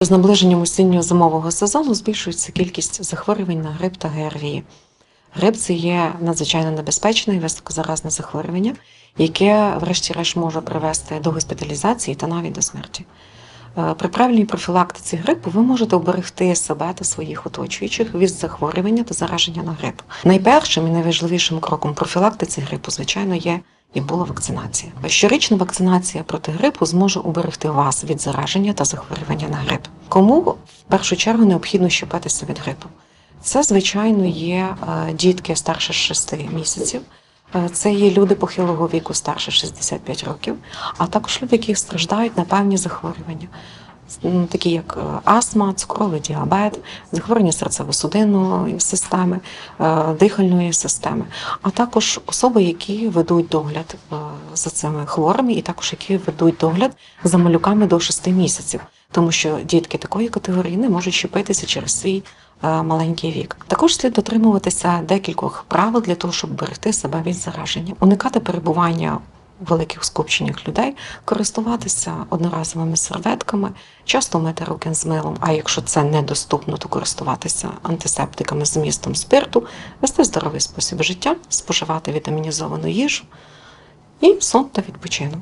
З наближенням осінньо-зимового сезону збільшується кількість захворювань на грип та ГРВІ. Грип це є надзвичайно небезпечне і високозаразне захворювання, яке, врешті-решт, може привести до госпіталізації та навіть до смерті. Е, При правильній профілактиці грипу ви можете оберегти себе та своїх оточуючих від захворювання та зараження на грип. Найпершим і найважливішим кроком профілактиці грипу, звичайно, є і була вакцинація. Щорічна вакцинація проти грипу зможе уберегти вас від зараження та захворювання на грип. Кому в першу чергу необхідно щепитися від грипу? Це, звичайно, є е, дітки старше 6 місяців. Е, Це є люди похилого віку старше 65 років, а також люди, які страждають на певні захворювання, такі як е, астма, цукровий діабет, захворювання серцево-судинної системи, е, дихальної системи, а також особи, які ведуть догляд за цими хворими, і також які ведуть догляд за малюками до 6 місяців, тому що дітки такої категорії не можуть щепитися через свій маленький вік. Також слід дотримуватися декількох правил для того, щоб берегти себе від зараження, уникати перебування у великих скупченнях людей, користуватися одноразовими серветками, часто мити руки з милом. А якщо це недоступно, то користуватися антисептиками з вмістом спирту, вести здоровий спосіб життя, споживати вітамінізовану їжу і сон та відпочинок.